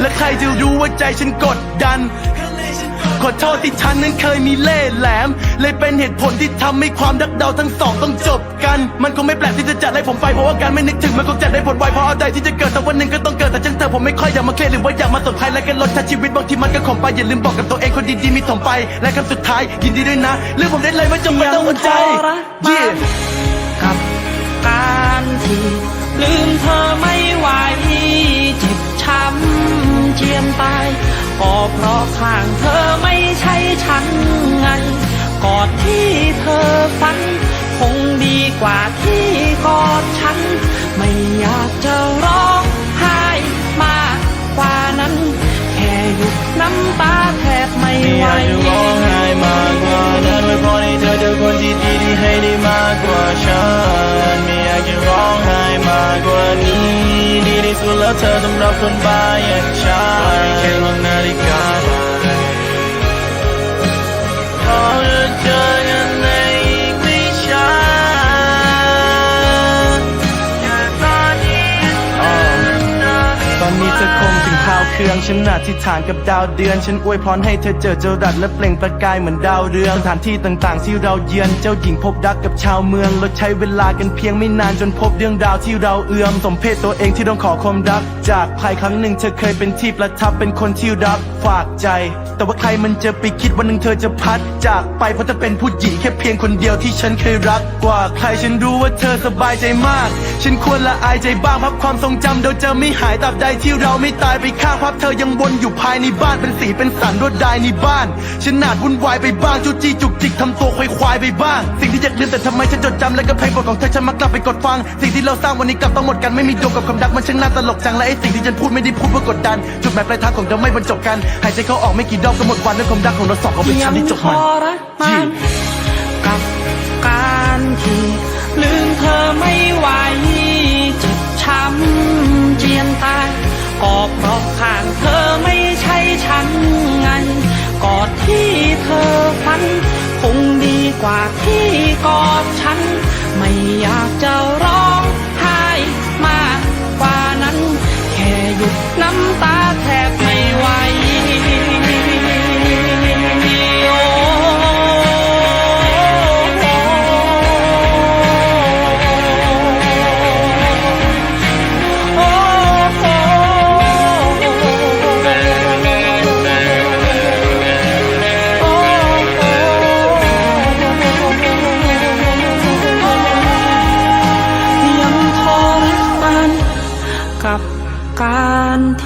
และใครจะรู้ว่าใจฉันกดดัน ขอโทษที่ฉันนั้นเคยมีเล่ห์แหลม เลยเป็นเหตุผลที่ทำให้ความรักเราทั้งสองต้องจบกัน มันคงไม่แปลกที่จะจัดให้ผมไปเพราะว่าการไม่นึกถึงมันคงจัดได้ผลไวเพราะอะไรที่จะเกิดแต่วันหนึ่งก็ต้องเกิดแต่ฉันเธอผมไม่ค่อยอยากมาเคลียร์หรือว่าอยากมาสนใจและกันลดชาชีวิตบางทีมันก็ขมไปอย่าลืมบอกกับตัวเองคนดีๆมีถมไป และคำสุดท้ายยินดีด้วยนะเรื่องผมได้เลยไม่จำเป็นต้องหัวใจยังทรมาน Yeah กับการที่ลืมเธอไม่ไหว เพราะข้างเธอไม่ใช่ฉันไงกอดที่เธอฝัน คงดีกว่าที่กอด ดีที่สุดแล้วเธอต้องรับคนบ้าอย่างฉันแค่ลองนาฬิกา เครื่องฉันอธิษฐานกับดาวเดือน ฉันอวยพรให้เธอเจอเจ้ารัดและเปล่งประกายเหมือนดาวเรืองสถานที่ต่างๆ ที่เราเยือนเจ้าหญิงพบรักกับชาวเมือง เราใช้เวลากันเพียงไม่นานจนพบเรื่องราวที่เราเอื้อมสมเพศตัวเองที่ต้องขอความรัก จากภายครั้งหนึ่งเธอเคยเป็นที่ประทับเป็นคนที่รักฝากใจ แต่ว่าใครมันจะไปคิดวันหนึ่งเธอจะพัด จากไปเพราะเธอเป็นผู้หญิงแค่เพียงคนเดียวที่ฉันเคยรักกว่าใครฉันรู้ว่าเธอสบายใจมาก ฉันควรละอายใจบ้างพับความทรงจำเดี๋ยวจะไม่หายตราบใดที่เราไม่ตายไปข้างพับเธอยังวนอยู่ภายในบ้านเป็นสีเป็นสันรวดลายในบ้าน ฉันอาจวุ่นวายไปบ้างจูจี้จุกจิกทำตัวควายควายๆไปบ้าง สิ่งที่อยากลืมแต่ทำไมฉันจดจำและก็เพลงโปรดของเธอฉันมักกลับไปกดฟัง สิ่งที่เราสร้างวันนี้กลับต้องหมดกันไม่มีโยงกับความรักมันช่างน่าตลกจังและไอ้สิ่งที่ฉันพูดไม่ได้พูดเพื่อกดดัน จุดหมายปลายทางของเราไม่บรรจบกันหายใจเข้าออกไม่กี่รอบก็หมดวันด้วยความรักของเราสองเขาเป็นฉันที่จบมันยังทรมานกับการที่ลืมเธอไม่ไหวเจ็บช้ำเจียน กว่าที่กอดฉัน ไม่อยากจะ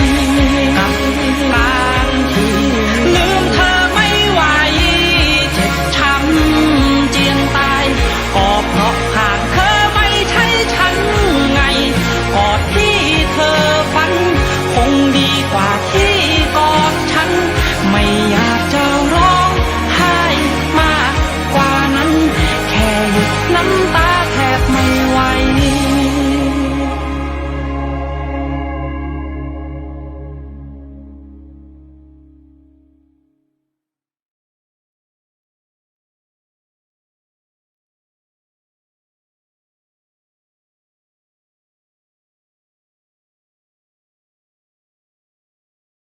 าร I'm thinking lắm ta